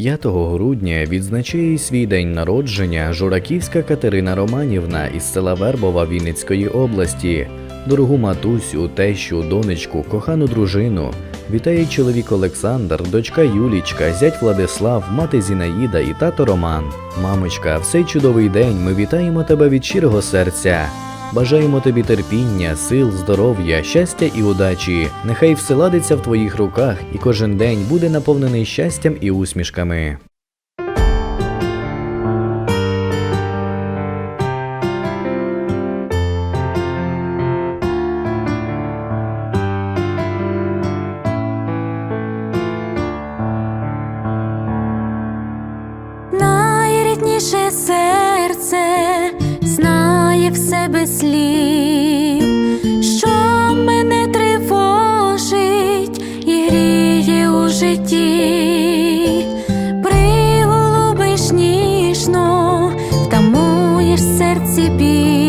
5 грудня відзначає свій день народження Жураківська Катерина Романівна із села Вербова Вінницької області. Дорогу матусю, тещу, донечку, кохану дружину. Вітає чоловік Олександр, дочка Юлічка, зять Владислав, мати Зінаїда і тато Роман. Мамочка, в цей чудовий день ми вітаємо тебе від щирого серця. Бажаємо тобі терпіння, сил, здоров'я, щастя і удачі. Нехай все ладиться в твоїх руках, і кожен день буде наповнений щастям і усмішками. Найрідніше серце себе слів, що мене тривожить і гріє у житті, приголубиш ніжно, втамуєш серці біль.